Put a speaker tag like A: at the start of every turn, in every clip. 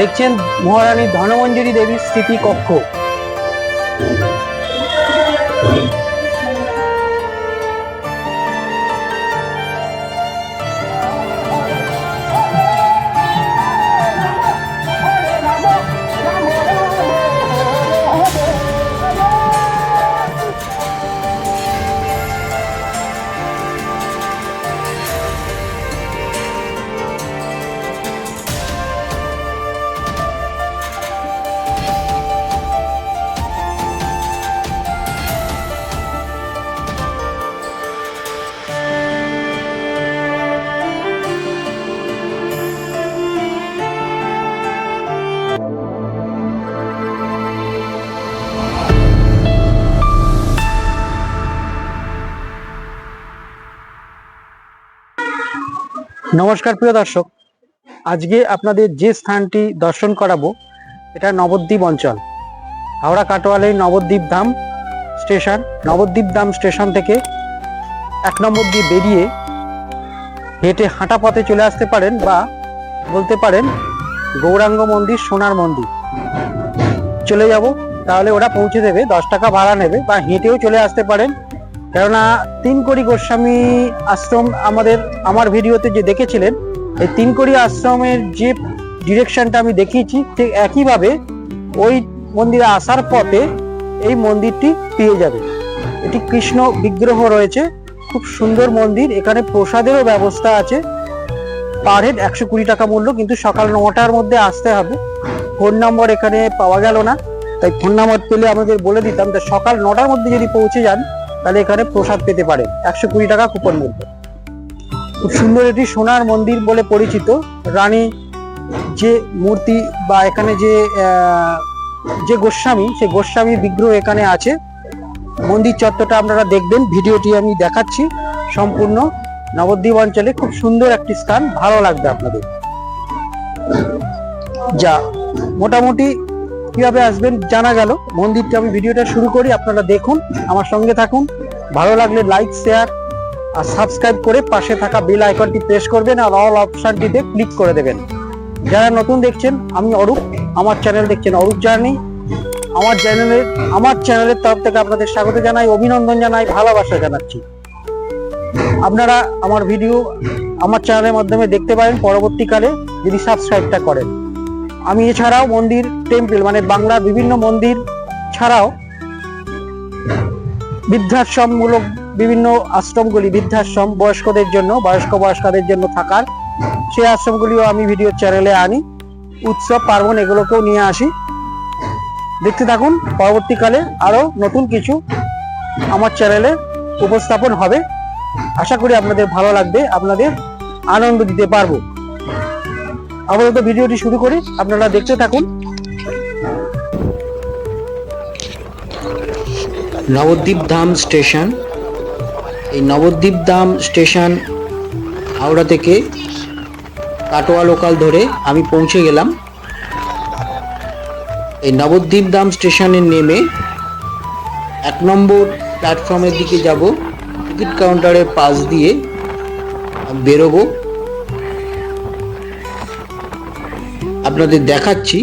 A: দেখছেন মহারানী ধনমঞ্জুরি দেবীর স্মৃতি নমস্কার, প্রিয় দর্শক। আজকে আপনাদের যে স্থানটি দর্শন করাবো, এটা নবদ্বীপ অঞ্চল। হাওড়া কাটোয়ালের নবদ্বীপ ধাম স্টেশন। নবদ্বীপ ধাম স্টেশন থেকে এক নম্বর দিয়ে বেরিয়ে হেঁটে হাঁটা পথে চলে আসতে পারেন বা বলতে পারেন গৌরাঙ্গ মন্দির, সোনার মন্দির। চলে যাব, তাহলে ওরা পৌঁছে দেবে, দশ টাকা ভাড়া নেবে বা হেঁটেও চলে আসতে পারেন কেননা তিনকড়ি গোস্বামী আশ্রম আমাদের, আমার ভিডিওতে যে দেখেছিলেন, এই তিনকড়ি আশ্রমের যে ডিরেকশনটা আমি দেখিয়েছি, ঠিক একইভাবে ওই মন্দিরে আসার পথে এই মন্দিরটি পেয়ে যাবে। এটি কৃষ্ণ বিগ্রহ রয়েছে, খুব সুন্দর মন্দির, এখানে প্রসাদেরও ব্যবস্থা আছে। পার হেড একশো কুড়ি টাকা মূল্য, কিন্তু সকাল নটার মধ্যে আসতে হবে। ফোন নম্বর এখানে পাওয়া গেল না, তাই ফোন নাম্বার পেলে আমাদের বলে দিতাম যে সকাল নটার মধ্যে যদি পৌঁছে যান তাহলে এখানে প্রসাদ পেতে পারে একশো কুড়ি টাকা কুপন মূল্য। খুব সুন্দর এটি সোনার মন্দির বলে পরিচিত। রানী যে মূর্তি বা এখানে যে যে গোস্বামী সেই গোস্বামী বিগ্রহ এখানে আছে। মন্দির চত্বরটা আপনারা দেখবেন। ভিডিওটি আমি দেখাচ্ছি সম্পূর্ণ। নবদ্বীপ অঞ্চলে খুব সুন্দর একটি স্থান। ভালো লাগবে আপনাদের। যা, মোটামুটি কীভাবে আসবেন জানা গেল। মন্দিরটা আমি ভিডিওটা শুরু করি, আপনারা দেখুন, আমার সঙ্গে থাকুন। ভালো লাগলে লাইক শেয়ার আর সাবস্ক্রাইব করে পাশে থাকা বেল আইকনটি প্রেস করবেন আর অল অপশনটিতে ক্লিক করে দেবেন। যারা নতুন দেখছেন, আমি অরূপ। আমার চ্যানেল দেখছেন অরূপ জার্নি আমার চ্যানেলের আমার চ্যানেলের তরফ থেকে আপনাদের স্বাগত জানাই, অভিনন্দন জানাই, ভালোবাসা জানাচ্ছি। আপনারা আমার ভিডিও আমার চ্যানেলের মাধ্যমে দেখতে পারেন। পরবর্তীকালে যদি সাবস্ক্রাইবটা করেন। আমি এছাড়াও মন্দির টেম্পল মানে বাংলার বিভিন্ন মন্দির ছাড়াও বৃদ্ধাশ্রমমূলক বিভিন্ন আশ্রমগুলি, বৃদ্ধাশ্রম বয়স্কদের জন্য, বয়স্ক বয়স্কদের জন্য থাকার। সেই আশ্রমগুলিও আমি ভিডিও চ্যানেলে আনি। উৎসব, পার্বণ এগুলোকেও নিয়ে আসি। দেখতে থাকুন, পরবর্তীকালে আরও নতুন কিছু আমার চ্যানেলে উপস্থাপন হবে। আশা করি আপনাদের ভালো লাগবে, আপনাদের আনন্দ দিতে পারব। আপাতত ভিডিওটি শুরু করি। আপনারা দেখতে থাকুন। নবদ্বীপ ধাম স্টেশন। এই নবদ্বীপ ধাম স্টেশন হাওড়া থেকে কাটোয়া লোকাল ধরে আমি পৌঁছে গেলাম। এই নবদ্বীপ ধাম স্টেশনে নেমে এক নম্বর প্ল্যাটফর্মের দিকে যাব। টিকিট কাউন্টারের পাশ দিয়ে বেরোবো। আপনাদের দেখাচ্ছি।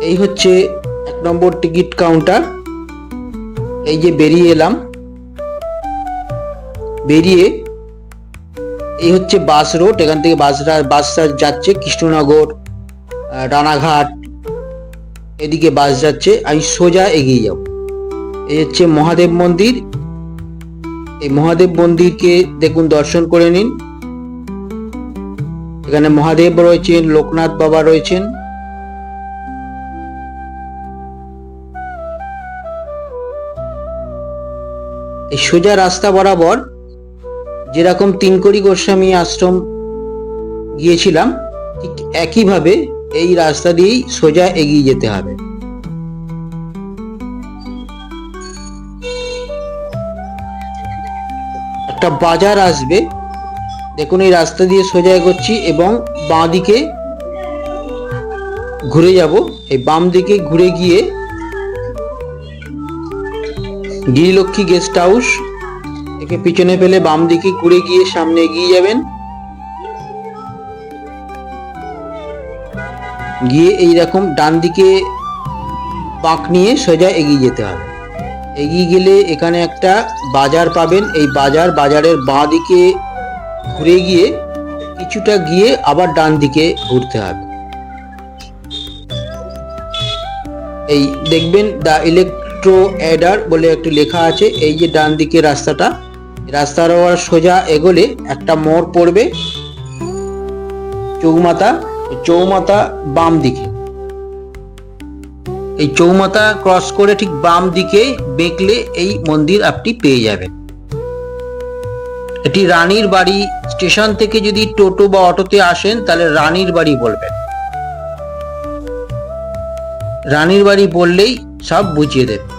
A: এই হচ্ছে এক নম্বর টিকিট কাউন্টার। এই যে বেরিয়ে এলাম। বেরিয়ে এই হচ্ছে বাস রোড। এখান থেকে বাসটা বাসটা যাচ্ছে কৃষ্ণনগর রানাঘাট। এদিকে বাস যাচ্ছে। আমি সোজা এগিয়ে যাব। এই হচ্ছে মহাদেব মন্দির। এই মহাদেব মন্দিরকে দেখুন, দর্শন করে নিন। এখানে মহাদেব রয়েছেন, লোকনাথ বাবা রয়েছেন। এই সোজা রাস্তা বরাবর যেরকম তিনকড়ি গোস্বামী আশ্রম গিয়েছিলাম, ঠিক একইভাবে এই রাস্তা দিয়েই সোজা এগিয়ে যেতে হবে। একটা বাজার আসবে, দেখুন এই রাস্তা দিয়ে সোজা এগোচ্ছি এবং বাঁ দিকে ঘুরে যাব। এই বাম দিকে ঘুরে গিয়ে গিরিলক্ষ্মী গেস্ট হাউস। একে পিছনে ফেলে বাম দিকে ঘুরে গিয়ে সামনে এগিয়ে যাবেন।
B: গিয়ে এই রকম ডান দিকে বাঁক নিয়ে সোজা এগিয়ে যেতে হবে। এগিয়ে গেলে এখানে একটা বাজার পাবেন। এই বাজার, বাজারের বাঁ দিকে ঘুরে গিয়ে কিছুটা গিয়ে আবার ডান দিকে ঘুরতে হবে। এই দেখবেন দ্য ইলেকট্রো অ্যাডার বলে একটু লেখা আছে। এই যে ডান দিকে রাস্তাটা, রাস্তার ওপর সোজা এগোলে একটা মোড় পড়বে চৌমাথা চৌমাথা বাম দিকে। এই চৌমাথা ক্রস করে ঠিক বাম দিকে বেঁকলে এই মন্দির আপনি পেয়ে যাবেন। এটি রানীর বাড়ি স্টেশন থেকে যদি টোটো বা অটোতে আসেন, তাহলে রানীর বাড়ি বলবেন। রানীর বাড়ি বললেই সব বুঝিয়ে দেবে।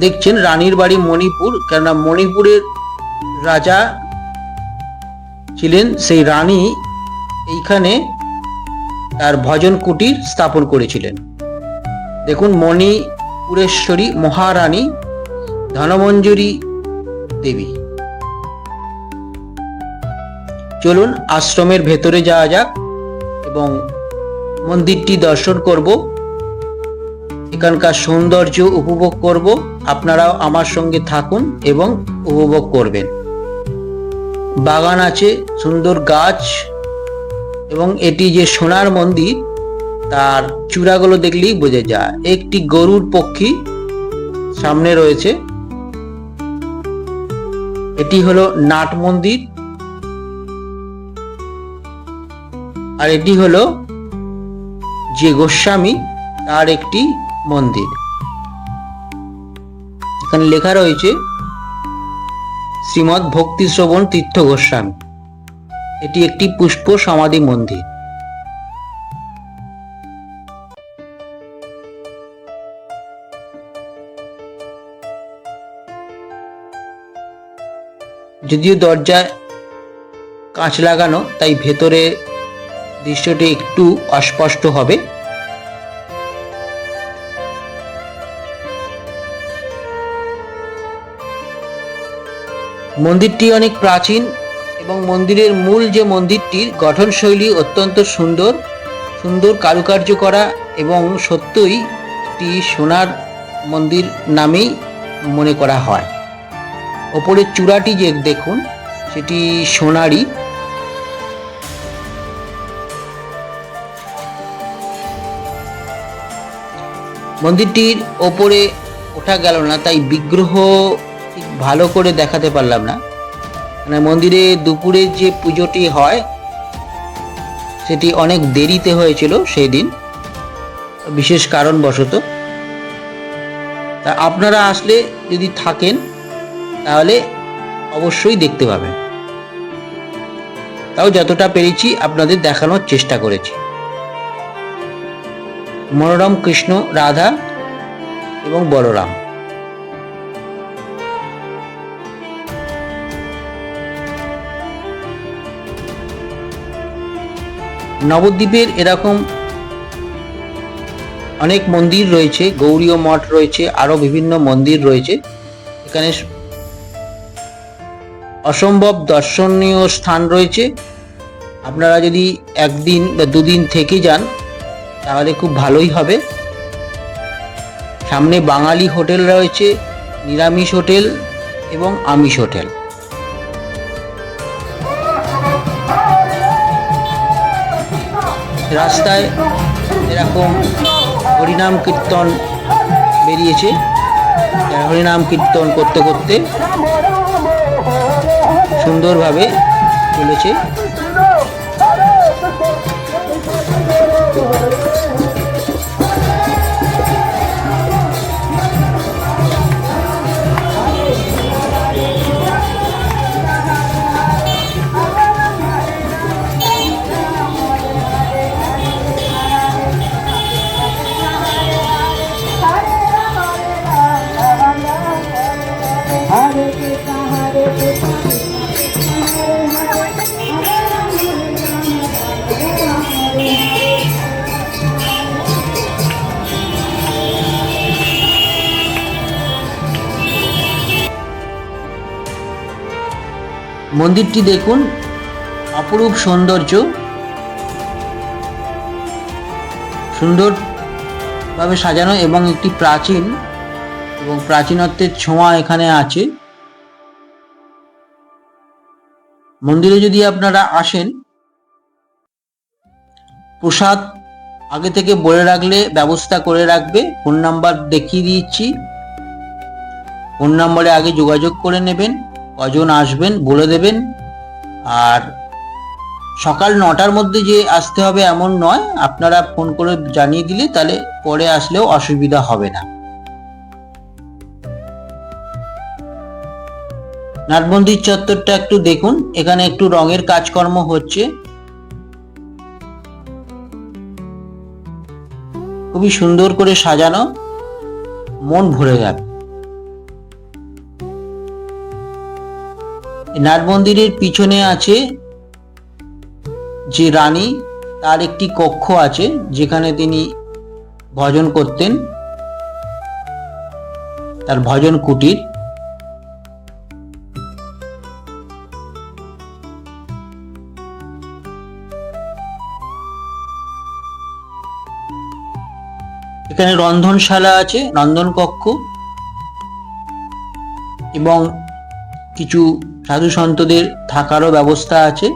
B: দেখছেন রানীর বাড়ি মণিপুর, কেননা মণিপুরের রাজা ছিলেন সেই রানী এইখানে তার ভজন কুটির স্থাপন করেছিলেন। দেখুন মণিপুরেশ্বরী মহারানী ধনমঞ্জুরি দেবী। চলুন আশ্রমের ভেতরে যাওয়া যাক এবং মন্দিরটি দর্শন করব। এখানকার সৌন্দর্য উপভোগ করব। আপনারাও আমার সঙ্গে থাকুন এবং উপভোগ করবেন। বাগান আছে, সুন্দর গাছ, এবং এটি যে সোনার মন্দির, তার চূড়াগুলো দেখলেই বোঝা যায়। একটি গরুর পক্ষী সামনে রয়েছে। এটি হলো নাট মন্দির। আর এটি হলো যে গোস্বামী, তার একটি মন্দির। এখানে লেখা রয়েছে শ্রীমৎ ভক্তি শ্রবণ তীর্থ গোস্বামী। এটি একটি পুষ্প সমাধি মন্দির। যদিও দরজায় কাঁচ লাগানো, তাই ভেতরে দৃশ্যটি একটু অস্পষ্ট হবে। মন্দিরটি অনেক প্রাচীন এবং মন্দিরের মূল যে মন্দিরটির গঠনশৈলী অত্যন্ত সুন্দর সুন্দর কারুকার্য করা এবং সত্যই একটি সোনার মন্দির নামেই মনে করা হয়। ওপরের চূড়াটি যে দেখুন, সেটি সোনারই। মন্দিরটির ওপরে ওঠা গেল না, তাই বিগ্রহ ঠিক ভালো করে দেখাতে পারলাম না। মানে মন্দিরে দুপুরে যে পুজোটি হয়, সেটি অনেক দেরিতে হয়েছিল সেই দিন, বিশেষ কারণবশত। তা আপনারা আসলে যদি থাকেন, তাহলে অবশ্যই দেখতে পাবেন। তাও যতটা পেরেছি আপনাদের দেখানোর চেষ্টা করেছি। মনোরম কৃষ্ণ, রাধা এবং বলরাম। নবদ্বীপের এরকম অনেক মন্দির রয়েছে, গৌরীয় মঠ রয়েছে, আরও বিভিন্ন মন্দির রয়েছে। এখানে অসম্ভব দর্শনীয় স্থান রয়েছে। আপনারা যদি একদিন বা দুদিন থেকে যান, তাহলে খুব ভালোই হবে। সামনে বাঙালি হোটেল রয়েছে, নিরামিষ হোটেল এবং আমিষ হোটেল। রাস্তায় এরকম হরিনাম কীর্তন বেরিয়েছে। হরিনাম কীর্তন করতে করতে সুন্দরভাবে চলেছে। মন্দিরটি দেখুন। অপরূপ সৌন্দর্য। সুন্দর ভাবে সাজানো এবং একটি প্রাচীন এবং প্রাচীনত্বের ছোঁয়া এখানে আছে। মন্দিরে যদি আপনারা আসেন, প্রসাদ আগে থেকে বলে রাখলে, ব্যবস্থা করে রাখবে। ফোন নাম্বার দেখিয়ে দিচ্ছি। ফোন নাম্বারে আগে যোগাযোগ করে নেবেন। কজন আসবেন, বলে দেবেন। আর সকাল নটার মধ্যে যে আসতে হবে এমন নয়, আপনারা ফোন করে জানিয়ে দিলে তাহলে পরে আসলেও অসুবিধা হবে না। নাটমন্দির চত্বরটা একটু দেখুন, এখানে একটু রঙের কাজকর্ম হচ্ছে। খুবই সুন্দর করে সাজানো, মন ভরে যাবে নাট মন্দিরের পিছনে আছে যে রানী, তার একটি কক্ষ আছে যেখানে তিনি ভজন করতেন। তার ভজন কুটির। এখানে রন্ধনশালা আছে রন্ধন কক্ষ এবং কিছু সাধু সন্তদের থাকারও ব্যবস্থা আছে?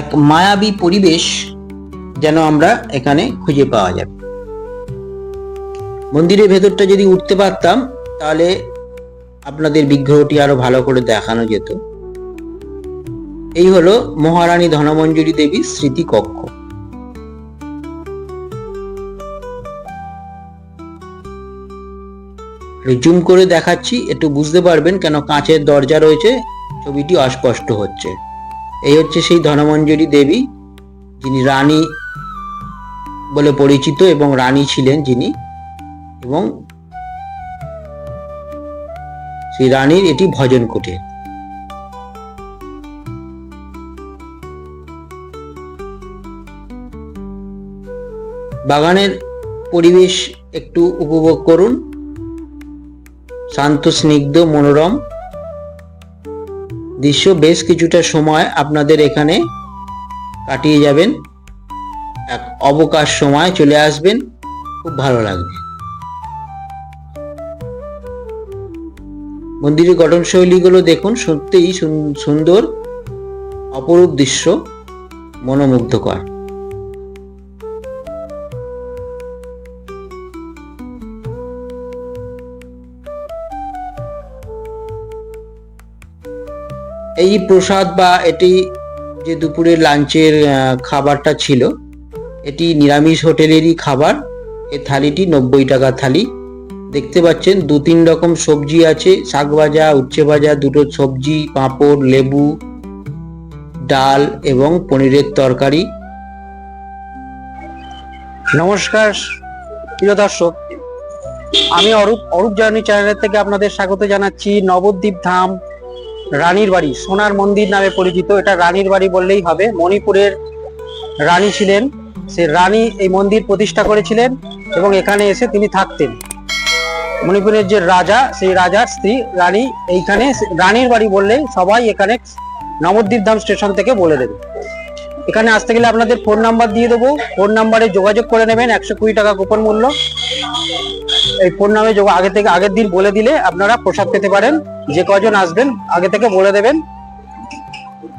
B: এক মায়াবী পরিবেশ যেন আমরা এখানে খুঁজে পাওয়া যাবে। মন্দিরের ভেতরটা যদি উঠতে পারতাম, তাহলে আপনাদের বিগ্রহটি আরও ভালো করে দেখানো যেত। এই হলো মহারানী ধনমঞ্জুরি দেবীর স্মৃতি কক্ষ জুম করে দেখাচ্ছি, একটু বুঝতে পারবেন কেন কাঁচের দরজা রয়েছে, ছবিটি অস্পষ্ট হচ্ছে। এই হচ্ছে সেই ধনমঞ্জুরি দেবী, যিনি রানী বলে পরিচিত এবং রানী ছিলেন যিনি। এবং সেই রানীর এটি ভজন কুটির। বাগানের পরিবেশ একটু উপভোগ করুন। শান্ত, স্নিগ্ধ, মনোরম দৃশ্য বেশ কিছুটা সময় আপনাদের এখানে কাটিয়ে যাবেন। এক অবকাশ সময় চলে আসবেন, খুব ভালো লাগবে। মন্দিরের গঠনশৈলীগুলো দেখুন, সত্যিই সুন- সুন্দর, অপরূপ দৃশ্য, মনোমুগ্ধকর। এই প্রসাদ বা এটি যে দুপুরের লাঞ্চের খাবারটা ছিল, এটি নিরামিষ হোটেলেরই খাবার। এই থালিটি নব্বই টাকা থালি। দেখতে পাচ্ছেন, দু তিন রকম সবজি আছে। শাক ভাজা, উচ্ছে ভাজা, দুটো সবজি, পাঁপড়, লেবু, ডাল এবং পনিরের তরকারি।
A: নমস্কার, প্রিয় দর্শক। আমি অরূপ অরূপ জার্নি চ্যানেলের থেকে আপনাদের স্বাগত জানাচ্ছি। নবদ্বীপ ধাম রানীর বাড়ি, সোনার মন্দির নামে পরিচিত। এটা রানীর বাড়ি বললেই হবে। মণিপুরের রানী ছিলেন। সে রানী এই মন্দির প্রতিষ্ঠা করেছিলেন এবং এখানে এসে তিনি থাকতেন। মণিপুরের যে রাজা, সেই রাজার স্ত্রী রানী এইখানে রানীর বাড়ি বললে সবাই এখানে নবদ্বীপ ধাম স্টেশন থেকে বলে দেবে। এখানে আসতে গেলে আপনাদের ফোন নাম্বার দিয়ে দেবো। ফোন নাম্বারে যোগাযোগ করে নেবেন। একশো কুড়ি টাকা কুপন মূল্য। এই ফোন নামে যোগা- আগে থেকে আগের দিন বলে দিলে আপনারা প্রসাদ পেতে পারেন। যে কজন আসবেন, আগে থেকে বলে দেবেন।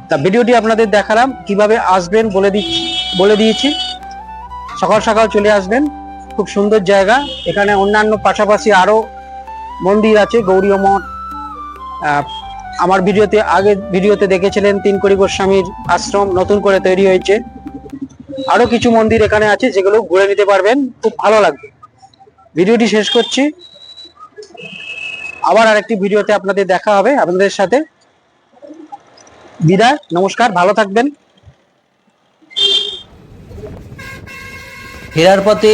A: তা ভিডিওটি আপনাদের দেখালাম, কীভাবে আসবেন বলে দিচ্ছি বলে দিয়েছি। সকাল সকাল চলে আসবেন। খুব সুন্দর জায়গা। এখানে অন্যান্য পাশাপাশি আরও মন্দির আছে, গৌরীয় মঠ। আমার ভিডিওতে আগে ভিডিওতে দেখেছিলেন তিন তিনকড়ি গোস্বামীর আশ্রম নতুন করে তৈরি হয়েছে। আরও কিছু মন্দির এখানে আছে, যেগুলো ঘুরে নিতে পারবেন। খুব ভালো লাগবে। ভিডিওটি শেষ করছি। আবার আরেকটি ভিডিওতে আপনাদের দেখা হবে আপনাদের সাথে। বিদায়, নমস্কার, ভালো থাকবেন।
B: ফেরার পথে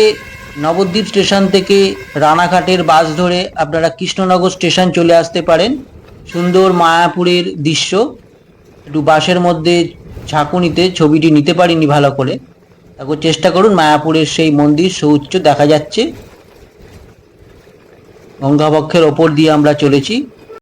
B: নবদ্বীপ স্টেশন থেকে রানাঘাটের বাস ধরে আপনারা কৃষ্ণনগর স্টেশন চলে আসতে পারেন। সুন্দর মায়াপুরের দৃশ্য। একটু বাসের মধ্যে ঝাঁকুনিতে ছবিটি নিতে পারিনি ভালো করে। এখন চেষ্টা করুন মায়াপুরের সেই মন্দির সৌচ্চ দেখা যাচ্ছে। গঙ্গাবক্ষের ওপর দিয়ে আমরা চলেছি।